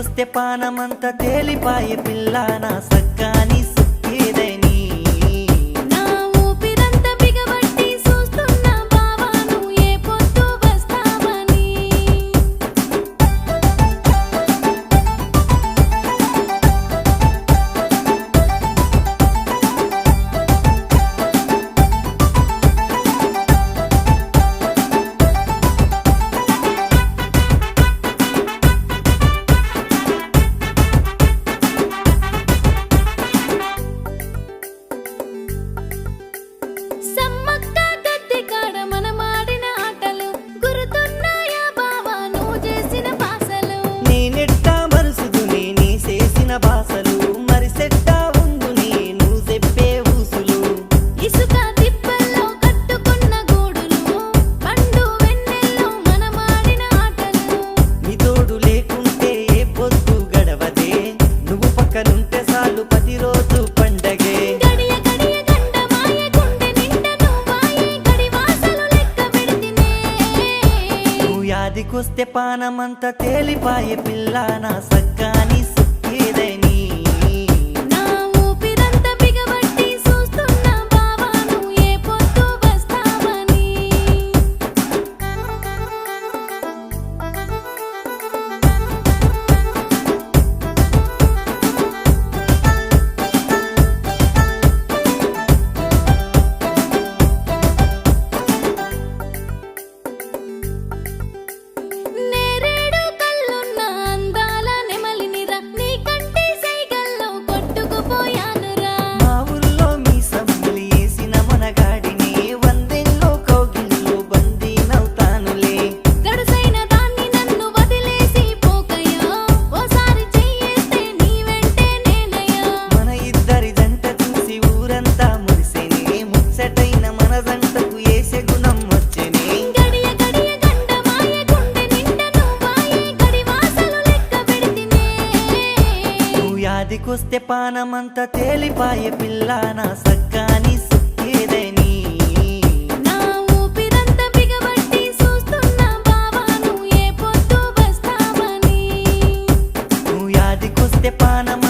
చూస్తే పానమంత తేలిపాయి పిల్ల నా సక్కా. ఇన్నాళ్ళు పది రోజు పండగే యాదికొస్తే పానమంతా తేలిపాయే పిల్ల నా సక్కాని సుక్కేదని. ఇంటికొస్తే పానమంత తేలిపాయే పిల్ల నా సక్కాని సుక్కేదని నువ్వు యాదికొస్తే పానమ